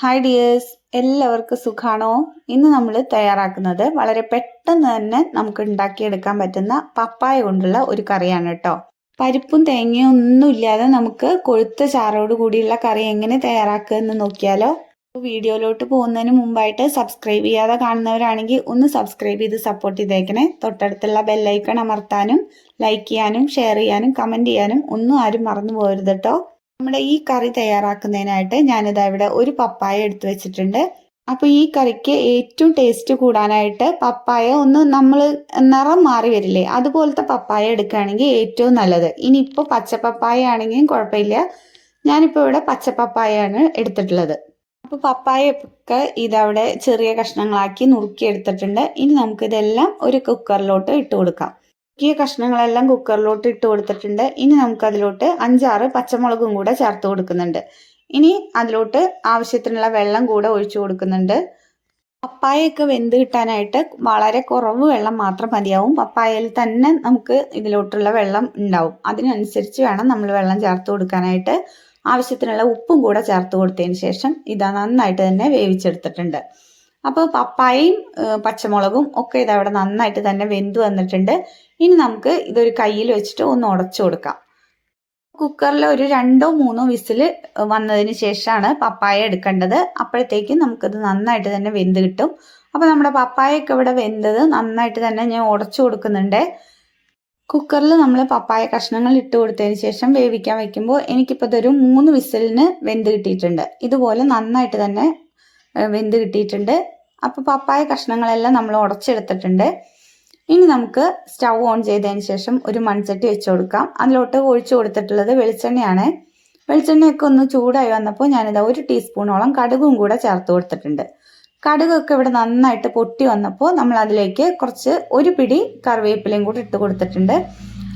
Hi dears എല്ലാവർക്കും സുഖാണോ? ഇന്ന് നമ്മൾ തയ്യാറാക്കുന്നത് വളരെ പെട്ടെന്ന് തന്നെ നമുക്ക് ഉണ്ടാക്കിയെടുക്കാൻ പറ്റുന്ന പപ്പായ കൊണ്ടുള്ള ഒരു കറിയാണ് കേട്ടോ. പരിപ്പും തേങ്ങയും ഒന്നും ഇല്ലാതെ നമുക്ക് കൊഴുത്ത ചാറോട് കൂടിയുള്ള കറി എങ്ങനെ തയ്യാറാക്കുക എന്ന് നോക്കിയാലോ? വീഡിയോയിലോട്ട് പോകുന്നതിന് മുമ്പായിട്ട് സബ്സ്ക്രൈബ് ചെയ്യാതെ കാണുന്നവരാണെങ്കിൽ ഒന്ന് സബ്സ്ക്രൈബ് ചെയ്ത് സപ്പോർട്ട് ചെയ്തേക്കണേ. തൊട്ടടുത്തുള്ള ബെല്ലൈക്കൺ അമർത്താനും ലൈക്ക് ചെയ്യാനും ഷെയർ ചെയ്യാനും കമന്റ് ചെയ്യാനും ഒന്നും ആരും മറന്നു പോകരുത് കേട്ടോ. നമ്മുടെ ഈ കറി തയ്യാറാക്കുന്നതിനായിട്ട് ഞാനിതാ ഇവിടെ ഒരു പപ്പായ എടുത്തു വെച്ചിട്ടുണ്ട്. അപ്പോൾ ഈ കറിക്ക് ഏറ്റവും ടേസ്റ്റ് കൂടാനായിട്ട് പപ്പായ ഒന്ന് നമ്മൾ നിറം മാറി വരില്ലേ അതുപോലത്തെ പപ്പായ എടുക്കുകയാണെങ്കിൽ ഏറ്റവും നല്ലത്. ഇനിയിപ്പോൾ പച്ച പപ്പായ ആണെങ്കിലും കുഴപ്പമില്ല. ഞാനിപ്പോൾ ഇവിടെ പച്ച പപ്പായാണ് എടുത്തിട്ടുള്ളത്. അപ്പോൾ പപ്പായ ഒക്കെ ഇതവിടെ ചെറിയ കഷ്ണങ്ങളാക്കി നുറുക്കി എടുത്തിട്ടുണ്ട്. ഇനി നമുക്കിതെല്ലാം ഒരു കുക്കറിലോട്ട് ഇട്ട് കൊടുക്കാം. മുക്കിയ കഷ്ണങ്ങളെല്ലാം കുക്കറിലോട്ട് ഇട്ട് കൊടുത്തിട്ടുണ്ട്. ഇനി നമുക്ക് അതിലോട്ട് അഞ്ചാറ് പച്ചമുളകും കൂടെ ചേർത്ത് കൊടുക്കുന്നുണ്ട്. ഇനി അതിലോട്ട് ആവശ്യത്തിനുള്ള വെള്ളം കൂടെ ഒഴിച്ചു കൊടുക്കുന്നുണ്ട്. പപ്പായൊക്കെ വെന്ത് കിട്ടാനായിട്ട് വളരെ കുറവ് വെള്ളം മാത്രം മതിയാവും. പപ്പായയിൽ തന്നെ നമുക്ക് ഇതിലോട്ടുള്ള വെള്ളം ഉണ്ടാവും. അതിനനുസരിച്ച് വേണം നമ്മൾ വെള്ളം ചേർത്ത് കൊടുക്കാനായിട്ട്. ആവശ്യത്തിനുള്ള ഉപ്പും കൂടെ ചേർത്ത് കൊടുത്തതിന് ശേഷം ഇത് നന്നായിട്ട് തന്നെ വേവിച്ചെടുത്തിട്ടുണ്ട്. അപ്പോൾ പപ്പായയും പച്ചമുളകും ഒക്കെ ഇതവിടെ നന്നായിട്ട് തന്നെ വെന്ത് വന്നിട്ടുണ്ട്. ഇനി നമുക്ക് ഇതൊരു കയ്യിൽ വെച്ചിട്ട് ഒന്ന് ഉടച്ചു കൊടുക്കാം. കുക്കറിൽ ഒരു രണ്ടോ മൂന്നോ വിസിൽ വന്നതിന് ശേഷമാണ് പപ്പായ എടുക്കേണ്ടത്. അപ്പോഴത്തേക്കും നമുക്കത് നന്നായിട്ട് തന്നെ വെന്ത് കിട്ടും. അപ്പോൾ നമ്മുടെ പപ്പായൊക്കെ ഇവിടെ വെന്തത് നന്നായിട്ട് തന്നെ ഞാൻ ഉടച്ചു കൊടുക്കുന്നുണ്ട്. കുക്കറിൽ നമ്മൾ പപ്പായ കഷ്ണങ്ങൾ ഇട്ട് കൊടുത്തതിന് ശേഷം വേവിക്കാൻ വെക്കുമ്പോൾ എനിക്കിപ്പോൾ ഇതൊരു മൂന്ന് വിസിലിന് വെന്ത് കിട്ടിയിട്ടുണ്ട്. ഇതുപോലെ നന്നായിട്ട് തന്നെ വെന്ത് കിട്ടിയിട്ടുണ്ട്. അപ്പോൾ പപ്പായ കഷ്ണങ്ങളെല്ലാം നമ്മൾ ഉടച്ചെടുത്തിട്ടുണ്ട്. ഇനി നമുക്ക് സ്റ്റൗ ഓൺ ചെയ്തതിന് ശേഷം ഒരു മൺചട്ടി വെച്ച് കൊടുക്കാം. അതിലോട്ട് ഒഴിച്ചു കൊടുത്തിട്ടുള്ളത് വെളിച്ചെണ്ണയാണ്. വെളിച്ചെണ്ണയൊക്കെ ഒന്ന് ചൂടായി വന്നപ്പോൾ ഞാനിതാ ഒരു ടീസ്പൂണോളം കടുകും കൂടെ ചേർത്ത് കൊടുത്തിട്ടുണ്ട്. കടുകൊക്കെ ഇവിടെ നന്നായിട്ട് പൊട്ടി വന്നപ്പോൾ നമ്മൾ അതിലേക്ക് കുറച്ച് ഒരു പിടി കറിവേപ്പിലയും കൂടി ഇട്ട് കൊടുത്തിട്ടുണ്ട്.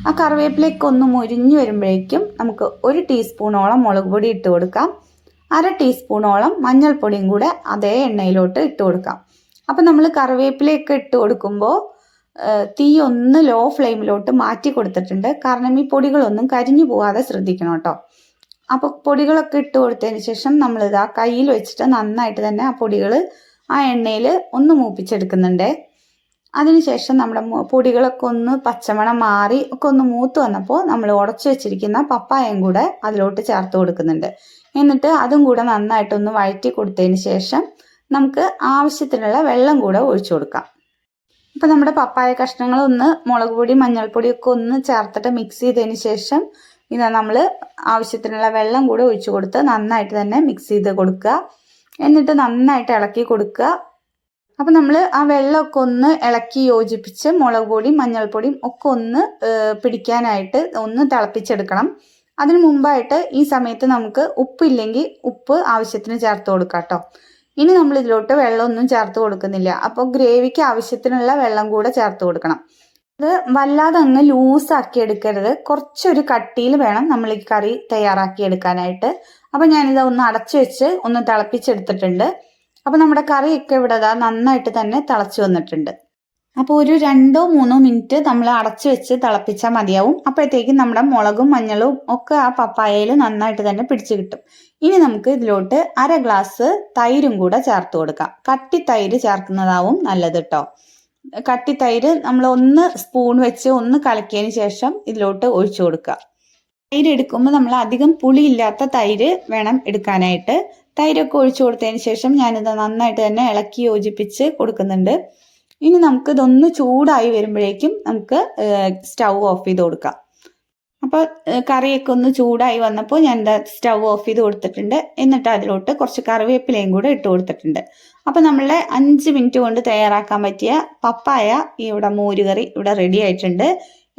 ആ കറിവേപ്പിലേക്ക് ഒന്ന് മുരിഞ്ഞു വരുമ്പോഴേക്കും നമുക്ക് ഒരു ടീസ്പൂണോളം മുളക് പൊടി ഇട്ട് കൊടുക്കാം. അര ടീസ്പൂണോളം മഞ്ഞൾപ്പൊടിയും കൂടെ അതേ എണ്ണയിലോട്ട് ഇട്ട് കൊടുക്കാം. അപ്പം നമ്മൾ കറിവേപ്പിലയൊക്കെ ഇട്ട് കൊടുക്കുമ്പോൾ തീ ഒന്ന് ലോ ഫ്ലെയിമിലോട്ട് മാറ്റി കൊടുത്തിട്ടുണ്ട്. കാരണം ഈ പൊടികളൊന്നും കരിഞ്ഞു പോകാതെ ശ്രദ്ധിക്കണം കേട്ടോ. അപ്പോൾ പൊടികളൊക്കെ ഇട്ട് കൊടുത്തതിന് ശേഷം നമ്മളിത് ആ കയ്യിൽ വെച്ചിട്ട് നന്നായിട്ട് തന്നെ ആ പൊടികൾ ആ എണ്ണയിൽ ഒന്ന് മൂപ്പിച്ചെടുക്കുന്നുണ്ട്. അതിനുശേഷം നമ്മുടെ പൊടികളൊക്കെ ഒന്ന് പച്ചമണം മാറി ഒക്കെ ഒന്ന് മൂത്ത് വന്നപ്പോൾ നമ്മൾ ഉടച്ചു വെച്ചിരിക്കുന്ന പപ്പായം കൂടെ അതിലോട്ട് ചേർത്ത് കൊടുക്കുന്നുണ്ട്. എന്നിട്ട് അതും കൂടെ നന്നായിട്ടൊന്ന് വഴറ്റി കൊടുത്തതിന് ശേഷം നമുക്ക് ആവശ്യത്തിനുള്ള വെള്ളം കൂടെ ഒഴിച്ചു കൊടുക്കാം. ഇപ്പം നമ്മുടെ പപ്പായ കഷ്ണങ്ങൾ ഒന്ന് മുളക് പൊടി മഞ്ഞൾപ്പൊടി ഒക്കെ ഒന്ന് ചേർത്തിട്ട് മിക്സ് ചെയ്തതിന് ശേഷം ഇതാ നമ്മൾ ആവശ്യത്തിനുള്ള വെള്ളം കൂടെ ഒഴിച്ചു കൊടുത്ത് നന്നായിട്ട് തന്നെ മിക്സ് ചെയ്ത് കൊടുക്കുക. എന്നിട്ട് നന്നായിട്ട് ഇളക്കി കൊടുക്കുക. അപ്പം നമ്മൾ ആ വെള്ളമൊക്കെ ഒന്ന് ഇളക്കി യോജിപ്പിച്ച് മുളക് പൊടിയും മഞ്ഞൾപ്പൊടിയും ഒക്കെ ഒന്ന് പിടിക്കാനായിട്ട് ഒന്ന് തിളപ്പിച്ചെടുക്കണം. അതിന് മുമ്പായിട്ട് ഈ സമയത്ത് നമുക്ക് ഉപ്പില്ലെങ്കിൽ ഉപ്പ് ആവശ്യത്തിന് ചേർത്ത് കൊടുക്കാം കേട്ടോ. ഇനി നമ്മൾ ഇതിലോട്ട് വെള്ളമൊന്നും ചേർത്ത് കൊടുക്കുന്നില്ല. അപ്പോൾ ഗ്രേവിക്ക് ആവശ്യത്തിനുള്ള വെള്ളം കൂടെ ചേർത്ത് കൊടുക്കണം. അത് വല്ലാതെ അങ്ങ് ലൂസാക്കി എടുക്കരുത്. കുറച്ചൊരു കട്ടിയിൽ വേണം നമ്മൾ ഈ കറി തയ്യാറാക്കി എടുക്കാനായിട്ട്. അപ്പം ഞാനിത് ഒന്ന് അടച്ചു വെച്ച് ഒന്ന് തിളപ്പിച്ചെടുത്തിട്ടുണ്ട്. അപ്പം നമ്മുടെ കറിയൊക്കെ ഇവിടെ നന്നായിട്ട് തന്നെ തിളച്ചു വന്നിട്ടുണ്ട്. അപ്പോൾ ഒരു രണ്ടോ മൂന്നോ മിനിറ്റ് നമ്മൾ അടച്ചു വെച്ച് തിളപ്പിച്ചാൽ മതിയാവും. അപ്പോഴത്തേക്കും നമ്മുടെ മുളകും മഞ്ഞളും ഒക്കെ ആ പപ്പായയിൽ നന്നായിട്ട് തന്നെ പിടിച്ചു കിട്ടും. ഇനി നമുക്ക് ഇതിലോട്ട് അര ഗ്ലാസ് തൈരും കൂടെ ചേർത്ത് കൊടുക്കാം. കട്ടി തൈര് ചേർക്കുന്നതാവും നല്ലത് കേട്ടോ കട്ടി തൈര് നമ്മൾ ഒന്ന് സ്പൂൺ വെച്ച് ഒന്ന് കലക്കിയതിന് ശേഷം ഇതിലോട്ട് ഒഴിച്ചു കൊടുക്കുക. തൈര് എടുക്കുമ്പോൾ നമ്മൾ അധികം പുളിയില്ലാത്ത തൈര് വേണം എടുക്കാനായിട്ട്. തൈരൊക്കെ ഒഴിച്ചു കൊടുത്തതിന് ശേഷം ഞാനിത് നന്നായിട്ട് തന്നെ ഇളക്കി യോജിപ്പിച്ച് കൊടുക്കുന്നുണ്ട്. ഇനി നമുക്ക് ഇതൊന്ന് ചൂടായി വരുമ്പോഴേക്കും നമുക്ക് സ്റ്റൗ ഓഫ് ചെയ്ത് കൊടുക്കാം. അപ്പോൾ കറിയൊക്കെ ഒന്ന് ചൂടായി വന്നപ്പോൾ ഞാൻ എന്താ സ്റ്റൗ ഓഫ് ചെയ്ത് കൊടുത്തിട്ടുണ്ട്. എന്നിട്ട് അതിലോട്ട് കുറച്ച് കറിവേപ്പിലയും കൂടെ ഇട്ട് കൊടുത്തിട്ടുണ്ട്. അപ്പോൾ നമ്മളെ അഞ്ച് മിനിറ്റ് കൊണ്ട് തയ്യാറാക്കാൻ പറ്റിയ പപ്പായ ഇവിടെ മോരുകറി ഇവിടെ റെഡി ആയിട്ടുണ്ട്.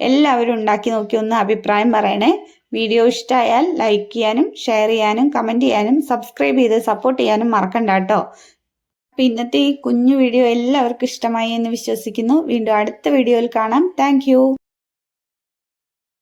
എല്ലാവരും ഉണ്ടാക്കി നോക്കി ഒന്ന് അഭിപ്രായം പറയണേ. വീഡിയോ ഇഷ്ടമായാൽ ലൈക്ക് ചെയ്യാനും ഷെയർ ചെയ്യാനും കമന്റ് ചെയ്യാനും സബ്സ്ക്രൈബ് ചെയ്ത് സപ്പോർട്ട് ചെയ്യാനും മറക്കണ്ട കേട്ടോ. അപ്പോൾ ഇന്നത്തെ ഈ കുഞ്ഞു വീഡിയോ എല്ലാവർക്കും ഇഷ്ടമായി എന്ന് വിശ്വസിക്കുന്നു. വീണ്ടും അടുത്ത വീഡിയോയിൽ കാണാം. താങ്ക്